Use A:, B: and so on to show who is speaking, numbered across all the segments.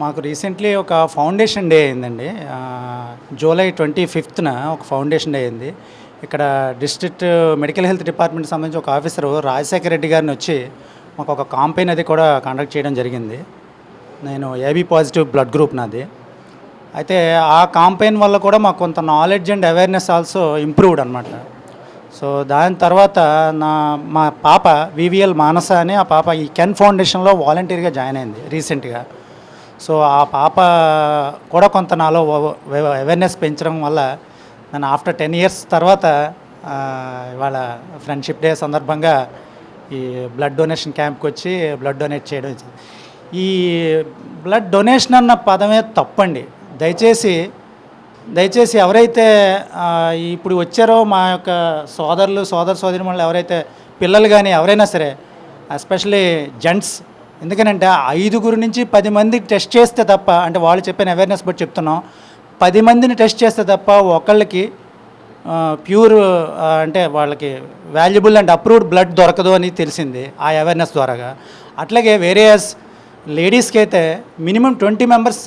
A: మాకు రీసెంట్లీ ఒక foundation day అయిందండి. జూలై ట్వంటీ ఫిఫ్త్న ఒక ఫౌండేషన్ డే అయింది. ఇక్కడ డిస్ట్రిక్ట్ మెడికల్ హెల్త్ డిపార్ట్మెంట్ సంబంధించి ఒక ఆఫీసరు రాజశేఖర రెడ్డి గారిని వచ్చి మాకు ఒక కాంపెయిన్ అది కూడా కండక్ట్ చేయడం జరిగింది. నేను ఏబీ పాజిటివ్ బ్లడ్ గ్రూప్ నాది. అయితే ఆ కాంపెయిన్ వల్ల కూడా మాకు కొంత knowledge and awareness also improved అనమాట సో దాని తర్వాత నా మా పాప వివిఎల్ మానస అని ఆ పాప ఈ కెన్ ఫౌండేషన్లో వాలంటీర్గా జాయిన్ అయింది రీసెంట్గా. సో ఆ పాప కూడా కొంత నాలో అవేర్నెస్ పెంచడం వల్ల నేను ఆఫ్టర్ టెన్ ఇయర్స్ తర్వాత ఇవాళ ఫ్రెండ్షిప్ డే సందర్భంగా ఈ బ్లడ్ డొనేషన్ క్యాంప్కి వచ్చి బ్లడ్ డొనేట్ చేయడం ఈ బ్లడ్ డొనేషన్ అన్న పదమే తప్పండి. దయచేసి దయచేసి ఎవరైతే ఇప్పుడు వచ్చారో మా యొక్క సోదరులు సోదర సోదరి ఎవరైతే పిల్లలు కానీ ఎవరైనా సరే ఎస్పెషలీ జెంట్స్ ఎందుకనంటే ఐదుగురు నుంచి పది మంది టెస్ట్ చేస్తే తప్ప అంటే వాళ్ళు చెప్పిన అవేర్నెస్ బట్టి చెప్తున్నాం పది మందిని టెస్ట్ చేస్తే తప్ప ఒకళ్ళకి ప్యూర్ అంటే వాళ్ళకి వాల్యుబుల్ అండ్ అప్రూవ్డ్ బ్లడ్ దొరకదు అని తెలిసింది ఆ అవేర్నెస్ ద్వారాగా. అట్లాగే వేరే లేడీస్కి అయితే మినిమం ట్వంటీ మెంబర్స్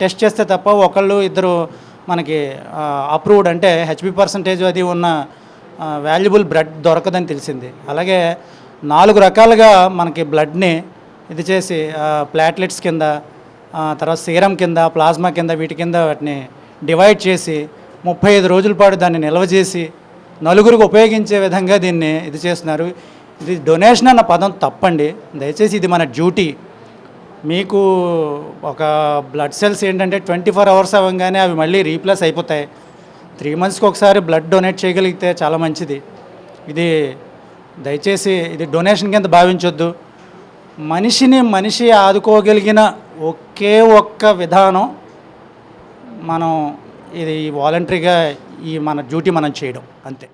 A: టెస్ట్ చేస్తే తప్ప ఒకళ్ళు ఇద్దరు మనకి అప్రూవ్డ్ అంటే హెచ్పి పర్సంటేజ్ అది ఉన్న వాల్యుబుల్ బ్లడ్ దొరకదని తెలిసింది. అలాగే నాలుగు రకాలుగా మనకి బ్లడ్ని ఇది చేసి ప్లాట్లెట్స్ కింద తర్వాత సీరం కింద ప్లాస్మా కింద వీటి కింద వాటిని డివైడ్ చేసి ముప్పై ఐదు రోజుల పాటు దాన్ని నిల్వ చేసి నలుగురికి ఉపయోగించే విధంగా దీన్ని ఇది చేస్తున్నారు. ఇది డొనేషన్ అన్న పదం తప్పండి. దయచేసి ఇది మన డ్యూటీ. మీకు ఒక బ్లడ్ సెల్స్ ఏంటంటే ట్వంటీ ఫోర్ అవర్స్ అవ్వగానే అవి మళ్ళీ రీప్లేస్ అయిపోతాయి. త్రీ మంత్స్కి ఒకసారి బ్లడ్ డొనేట్ చేయగలిగితే చాలా మంచిది. ఇది దయచేసి ఇది డొనేషన్ కింద భావించొద్దు. మనిషిని మనిషి ఆదుకోగలిగిన ఒకే ఒక్క విధానం మనం ఇది వాలంటరీగా ఈ మన డ్యూటీ మనం చేయడం అంతే.